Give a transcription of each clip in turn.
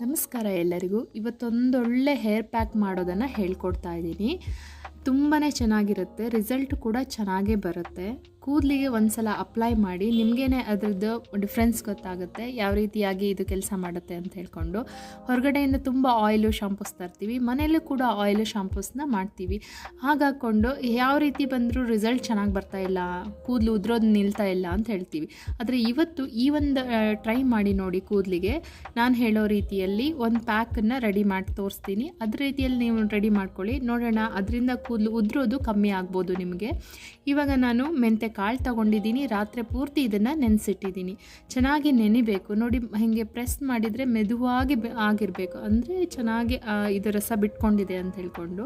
ನಮಸ್ಕಾರ ಎಲ್ಲರಿಗೂ. ಇವತ್ತೊಂದೊಳ್ಳೆ hair pack ಮಾಡೋದನ್ನು ಹೇಳ್ಕೊಡ್ತಾ ಇದ್ದೀನಿ. ತುಂಬಾ ಚೆನ್ನಾಗಿರುತ್ತೆ. ರಿಸಲ್ಟ್ ಕೂಡ ಚೆನ್ನಾಗೇ ಬರುತ್ತೆ. ಕೂದಲಿಗೆ ಒಂದ್ಸಲ ಅಪ್ಲೈ ಮಾಡಿ ನಿಮಗೇನೆ ಅದರದ್ದು ಡಿಫ್ರೆನ್ಸ್ ಗೊತ್ತಾಗುತ್ತೆ, ಯಾವ ರೀತಿಯಾಗಿ ಇದು ಕೆಲಸ ಮಾಡುತ್ತೆ ಅಂತ ಹೇಳ್ಕೊಂಡು. ಹೊರಗಡೆಯಿಂದ ತುಂಬ ಆಯಿಲು ಶಾಂಪೂಸ್ ತರ್ತೀವಿ, ಮನೆಯಲ್ಲೂ ಕೂಡ ಆಯಿಲು ಶಾಂಪೂಸ್ನ ಮಾಡ್ತೀವಿ. ಹಾಗಾಕೊಂಡು ಯಾವ ರೀತಿ ಬಂದರೂ ರಿಸಲ್ಟ್ ಚೆನ್ನಾಗಿ ಬರ್ತಾ ಇಲ್ಲ, ಕೂದಲು ಉದ್ರೋದು ನಿಲ್ತಾ ಇಲ್ಲ ಅಂತ ಹೇಳ್ತೀವಿ. ಆದರೆ ಇವತ್ತು ಈ ಒಂದು ಟ್ರೈ ಮಾಡಿ ನೋಡಿ ಕೂದಲಿಗೆ, ನಾನು ಹೇಳೋ ರೀತಿಯಲ್ಲಿ ಒಂದು ಪ್ಯಾಕನ್ನು ರೆಡಿ ಮಾಡಿ ತೋರಿಸ್ತೀನಿ. ಅದ್ರ ರೀತಿಯಲ್ಲಿ ನೀವು ರೆಡಿ ಮಾಡ್ಕೊಳ್ಳಿ. ನೋಡೋಣ, ಅದರಿಂದ ಕೂದಲು ಉದ್ರೋದು ಕಮ್ಮಿ ಆಗ್ಬೋದು ನಿಮಗೆ. ಇವಾಗ ನಾನು ಮೆಂತೆ ಕಾಳು ತಗೊಂಡಿದ್ದೀನಿ, ರಾತ್ರಿ ಪೂರ್ತಿ ಇದನ್ನು ನೆನೆಸಿಟ್ಟಿದ್ದೀನಿ. ಚೆನ್ನಾಗಿ ನೆನಿಬೇಕು. ನೋಡಿ, ಹೀಗೆ ಪ್ರೆಸ್ ಮಾಡಿದರೆ ಮೆದುವಾಗಿ ಆಗಿರಬೇಕು. ಅಂದರೆ ಚೆನ್ನಾಗಿ ಇದು ರಸ ಬಿಟ್ಕೊಂಡಿದೆ ಅಂತ ಹೇಳ್ಕೊಂಡು,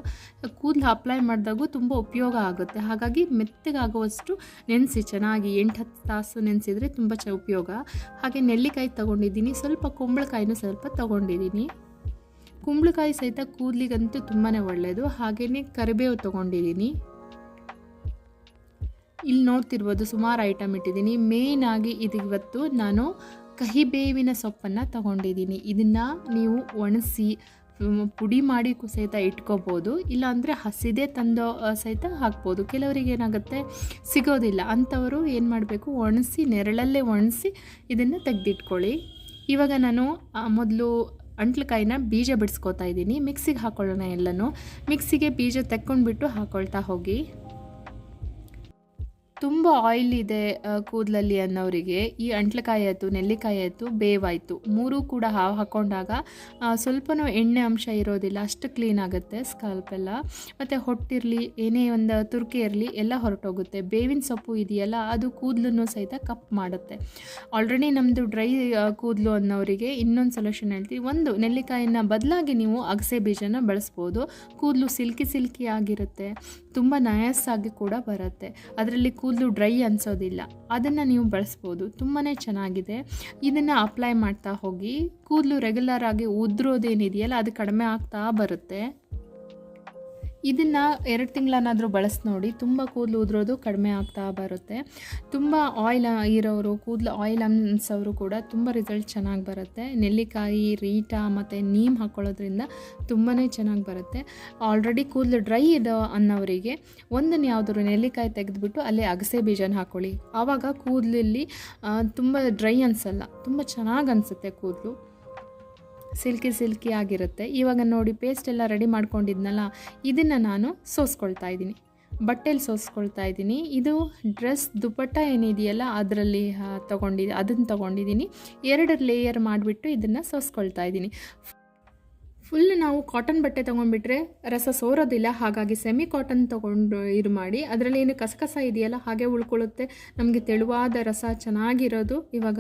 ಕೂದಲು ಅಪ್ಲೈ ಮಾಡಿದಾಗೂ ತುಂಬ ಉಪಯೋಗ ಆಗುತ್ತೆ. ಹಾಗಾಗಿ ಮೆತ್ತಗಾಗುವಷ್ಟು ನೆನೆಸಿ, ಚೆನ್ನಾಗಿ ಎಂಟು ಹತ್ತು ತಾಸು ನೆನೆಸಿದರೆ ತುಂಬ ಚ ಉಪಯೋಗ. ಹಾಗೆ ನೆಲ್ಲಿಕಾಯಿ ತಗೊಂಡಿದ್ದೀನಿ. ಸ್ವಲ್ಪ ಕುಂಬಳಕಾಯಿನೂ ಸ್ವಲ್ಪ ತಗೊಂಡಿದ್ದೀನಿ. ಕುಂಬಳಕಾಯಿ ಸಹಿತ ಕೂದಲಿಗಂತೂ ತುಂಬಾ ಒಳ್ಳೆಯದು ಹಾಗೆಯೇ ಕರಿಬೇವು ತೊಗೊಂಡಿದ್ದೀನಿ. ಇಲ್ಲಿ ನೋಡ್ತಿರ್ಬೋದು ಸುಮಾರು ಐಟಮ್ ಇಟ್ಟಿದ್ದೀನಿ. ಮೇಯ್ನಾಗಿ ಇದು ಇವತ್ತು ನಾನು ಕಹಿಬೇವಿನ ಸೊಪ್ಪನ್ನು ತಗೊಂಡಿದ್ದೀನಿ. ಇದನ್ನು ನೀವು ಒಣಸಿ ಪುಡಿ ಮಾಡಿ ಸಹಿತ ಇಟ್ಕೋಬೋದು. ಇಲ್ಲಾಂದರೆ ಹಸಿದೇ ತಂದು ಸಹಿತ ಹಾಕ್ಬೋದು. ಕೆಲವರಿಗೆ ಏನಾಗುತ್ತೆ, ಸಿಗೋದಿಲ್ಲ. ಅಂಥವರು ಏನು ಮಾಡಬೇಕು, ಒಣಸಿ, ನೆರಳಲ್ಲೇ ಒಣಸಿ ಇದನ್ನು ತೆಗೆದಿಟ್ಕೊಳ್ಳಿ. ಇವಾಗ ನಾನು ಮೊದಲು ಅಂಟ್ಲಕಾಯಿನ ಬೀಜ ಬಿಡಿಸ್ಕೊತಾ ಇದ್ದೀನಿ. ಮಿಕ್ಸಿಗೆ ಹಾಕೊಳ್ಳೋಣ ಎಲ್ಲನೂ. ಮಿಕ್ಸಿಗೆ ಬೀಜ ತೆಕ್ಕೊಂಡ್ಬಿಟ್ಟು ಹಾಕ್ಕೊಳ್ತಾ ಹೋಗಿ. ತುಂಬ ಆಯಿಲ್ ಇದೆ ಕೂದಲಲ್ಲಿ ಅನ್ನೋರಿಗೆ. ಈ ಅಂಟ್ಲಕಾಯಿ ಆಯಿತು ನೆಲ್ಲಿಕಾಯಿ ಆಯಿತು ಬೇವಾಯಿತು. ಮೂರೂ ಕೂಡ ಹಾವು ಹಾಕ್ಕೊಂಡಾಗ ಆ, ಸ್ವಲ್ಪನೂ ಎಣ್ಣೆ ಅಂಶ ಇರೋದಿಲ್ಲ ಅಷ್ಟು ಕ್ಲೀನ್ ಆಗುತ್ತೆ ಸ್ಕಾಲ್ಪ್ ಎಲ್ಲ. ಮತ್ತು ಹೊಟ್ಟಿರಲಿ ಏನೇ ಒಂದು ತುರ್ಕೆ ಇರಲಿ ಎಲ್ಲ ಹೊರಟೋಗುತ್ತೆ. ಬೇವಿನ ಸೊಪ್ಪು ಇದೆಯಲ್ಲ ಅದು ಕೂದಲನ್ನು ಸಹಿತ ಕಪ್ ಮಾಡುತ್ತೆ. ಆಲ್ರೆಡಿ ನಮ್ಮದು ಡ್ರೈ ಕೂದಲು ಅನ್ನೋರಿಗೆ ಇನ್ನೊಂದು ಸೊಲ್ಯೂಷನ್ ಹೇಳ್ತೀವಿ ಒಂದು ನೆಲ್ಲಿಕಾಯಿನ ಬದಲಾಗಿ ನೀವು ಅಗಸೆ ಬೀಜನ ಬಳಸ್ಬೋದು. ಕೂದಲು ಸಿಲ್ಕಿ ಸಿಲ್ಕಿ ಆಗಿರುತ್ತೆ ತುಂಬ ನಯಸ್ಸಾಗಿ ಕೂಡ ಬರುತ್ತೆ. ಅದರಲ್ಲಿ ಕೂದಲು ಡ್ರೈ ಅನಿಸೋದಿಲ್ಲ. ಅದನ್ನು ನೀವು ಬಳಸ್ಬೋದು. ತುಂಬಾ ಚೆನ್ನಾಗಿದೆ. ಇದನ್ನು ಅಪ್ಲೈ ಮಾಡ್ತಾ ಹೋಗಿ, ಕೂದಲು ರೆಗ್ಯುಲರ್ ಆಗಿ ಉದ್ರೋದೇನಿದೆಯಲ್ಲ, ಅದು ಕಡಿಮೆ ಆಗ್ತಾ ಬರುತ್ತೆ. ಇದನ್ನು ಎರಡು ತಿಂಗಳನ್ನಾದರೂ ಬಳಸಿ ನೋಡಿ, ತುಂಬ ಕೂದಲು ಉದುರೋದು ಕಡಿಮೆ ಆಗ್ತಾ ಬರುತ್ತೆ. ತುಂಬ ಆಯಿಲ್ ಇರೋರು, ಕೂದಲು ಆಯಿಲ್ ಅನ್ಸೋರು ಕೂಡ ತುಂಬ ರಿಸಲ್ಟ್ ಚೆನ್ನಾಗಿ ಬರುತ್ತೆ. ನೆಲ್ಲಿಕಾಯಿ, ರೀಟಾ ಮತ್ತು ನೀಮ್ ಹಾಕ್ಕೊಳ್ಳೋದ್ರಿಂದ ತುಂಬಾ ಚೆನ್ನಾಗಿ ಬರುತ್ತೆ. ಆಲ್ರೆಡಿ ಕೂದಲು ಡ್ರೈ ಇದೆ ಅನ್ನೋರಿಗೆ ಒಂದನ್ನು ಯಾವುದಾದ್ರು ನೆಲ್ಲಿಕಾಯಿ ತೆಗೆದುಬಿಟ್ಟು ಅಲ್ಲೇ ಅಗಸೆ ಬೀಜನ ಹಾಕ್ಕೊಳ್ಳಿ ಆವಾಗ ಕೂದಲಲ್ಲಿ ತುಂಬ ಡ್ರೈ ಅನಿಸಲ್ಲ, ತುಂಬ ಚೆನ್ನಾಗಿ ಅನಿಸುತ್ತೆ ಕೂದಲು. ಸಿಲ್ಕಿ ಸಿಲ್ಕಿ ಆಗಿರುತ್ತೆ. ಇವಾಗ ನೋಡಿ ಪೇಸ್ಟ್ ಎಲ್ಲ ರೆಡಿ ಮಾಡ್ಕೊಂಡಿದ್ನಲ್ಲ, ಇದನ್ನು ನಾನು ಸೋಸ್ಕೊಳ್ತಾ ಇದ್ದೀನಿ. ಬಟ್ಟೆಲಿ ಸೋಸ್ಕೊಳ್ತಾ ಇದ್ದೀನಿ. ಇದು ಡ್ರೆಸ್ ದುಪಟ್ಟ ಏನಿದೆಯಲ್ಲ, ಅದರಲ್ಲಿ ತೊಗೊಂಡಿದ್ದೆ ಅದನ್ನು ತೊಗೊಂಡಿದ್ದೀನಿ. ಎರಡು ಲೇಯರ್ ಮಾಡಿಬಿಟ್ಟು ಇದನ್ನು ಸೋಸ್ಕೊಳ್ತಾ ಇದ್ದೀನಿ. ಫುಲ್ ನಾವು ಕಾಟನ್ ಬಟ್ಟೆ ತೊಗೊಂಡ್ಬಿಟ್ರೆ ರಸ ಸೋರೋದಿಲ್ಲ. ಹಾಗಾಗಿ ಸೆಮಿ ಕಾಟನ್ ತೊಗೊಂಡು ಇದು ಮಾಡಿ, ಅದರಲ್ಲಿ ಏನು ಕಸಕಸ ಇದೆಯಲ್ಲ, ಹಾಗೆ ಉಳ್ಕೊಳ್ಳುತ್ತೆ. ನಮಗೆ ತೆಳುವಾದ ರಸ ಚೆನ್ನಾಗಿರೋದು ಇವಾಗ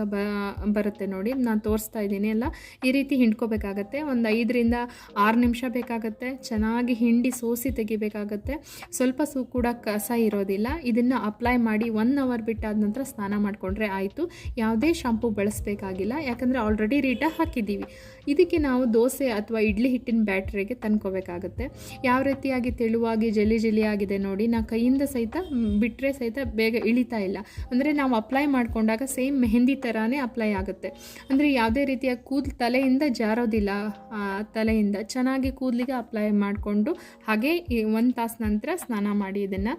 ಬರುತ್ತೆ ನೋಡಿ. ನಾನು ತೋರಿಸ್ತಾ ಇದ್ದೀನಿ ಎಲ್ಲ. ಈ ರೀತಿ ಹಿಂಡ್ಕೋಬೇಕಾಗತ್ತೆ. ಒಂದು ಐದರಿಂದ ಆರು ನಿಮಿಷ ಬೇಕಾಗತ್ತೆ. ಚೆನ್ನಾಗಿ ಹಿಂಡಿ ಸೋಸಿ ತೆಗಿಬೇಕಾಗತ್ತೆ. ಸ್ವಲ್ಪ ಸು ಕೂಡ ಕಸ ಇರೋದಿಲ್ಲ. ಇದನ್ನು ಅಪ್ಲೈ ಮಾಡಿ ಒನ್ ಅವರ್ ಬಿಟ್ಟಾದ ನಂತರ ಸ್ನಾನ ಮಾಡಿಕೊಂಡ್ರೆ ಆಯಿತು. ಯಾವುದೇ ಶಾಂಪು ಬಳಸಬೇಕಾಗಿಲ್ಲ. ಯಾಕಂದರೆ ಆಲ್ರೆಡಿ ರೀಟ ಹಾಕಿದ್ದೀವಿ. ಇದಕ್ಕೆ ನಾವು ದೋಸೆ ಅಥವಾ ಇಡ್ಲಿ ಹಿಟ್ಟಿನ ಬ್ಯಾಟ್ರಿಗೆ ತಂದ್ಕೋಬೇಕಾಗುತ್ತೆ. ಯಾವ ರೀತಿಯಾಗಿ ತೆಳುವಾಗಿ ಜಲಿ ಜಲಿ ಆಗಿದೆ ನೋಡಿ, ನಾ ಕೈಯಿಂದ ಸಹಿತ ಬಿಟ್ಟರೆ ಸಹಿತ ಬೇಗ ಇಳಿತಾ ಇಲ್ಲ. ಅಂದರೆ ನಾವು ಅಪ್ಲೈ ಮಾಡಿಕೊಂಡಾಗ ಸೇಮ್ ಮೆಹಂದಿ ಥರನೇ ಅಪ್ಲೈ ಆಗುತ್ತೆ. ಅಂದರೆ ಯಾವುದೇ ರೀತಿಯ ಕೂದಲು ತಲೆಯಿಂದ ಜಾರೋದಿಲ್ಲ. ತಲೆಯಿಂದ ಚೆನ್ನಾಗಿ ಕೂದಲಿಗೆ ಅಪ್ಲೈ ಮಾಡಿಕೊಂಡು ಹಾಗೆ ಒಂದು ತಾಸು ನಂತರ ಸ್ನಾನ ಮಾಡಿ ಇದನ್ನು.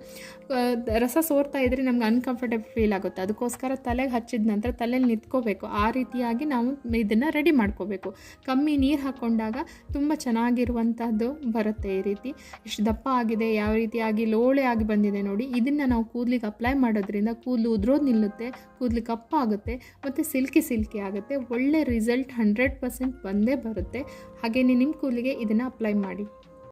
ರಸ ಸೋರ್ತಾ ಇದ್ರೆ ನಮ್ಗೆ ಅನ್ಕಂಫರ್ಟೇಬಲ್ ಫೀಲ್ ಆಗುತ್ತೆ. ಅದಕ್ಕೋಸ್ಕರ ತಲೆಗೆ ಹಚ್ಚಿದ ನಂತರ ತಲೆಯಲ್ಲಿ ನಿಂತ್ಕೋಬೇಕು. ಆ ರೀತಿಯಾಗಿ ನಾವು ಇದನ್ನು ರೆಡಿ ಮಾಡ್ಕೋಬೇಕು. ಕಮ್ಮಿ ನೀರು ಹಾಕ್ಕೊಂಡಾಗ ತುಂಬ ಚೆನ್ನಾಗಿರುವಂಥದ್ದು ಬರುತ್ತೆ ಈ ರೀತಿ. ಎಷ್ಟು ದಪ್ಪ ಆಗಿದೆ, ಯಾವ ರೀತಿಯಾಗಿ ಲೋಳೆ ಆಗಿ ಬಂದಿದೆ ನೋಡಿ. ಇದನ್ನು ನಾವು ಕೂದಲಿಗೆ ಅಪ್ಲೈ ಮಾಡೋದ್ರಿಂದ ಕೂದಲು ಉದ್ರೋದು ನಿಲ್ಲುತ್ತೆ, ಕೂದಲು ಕಪ್ಪಾಗುತ್ತೆ ಮತ್ತು ಸಿಲ್ಕಿ ಸಿಲ್ಕಿ ಆಗುತ್ತೆ. ಒಳ್ಳೆ ರಿಸಲ್ಟ್ ಹಂಡ್ರೆಡ್ ಪರ್ಸೆಂಟ್ ಬಂದೇ ಬರುತ್ತೆ. ಹಾಗೆಯೇ ನಿಮ್ಮ ಕೂದಲಿಗೆ ಇದನ್ನು ಅಪ್ಲೈ ಮಾಡಿ.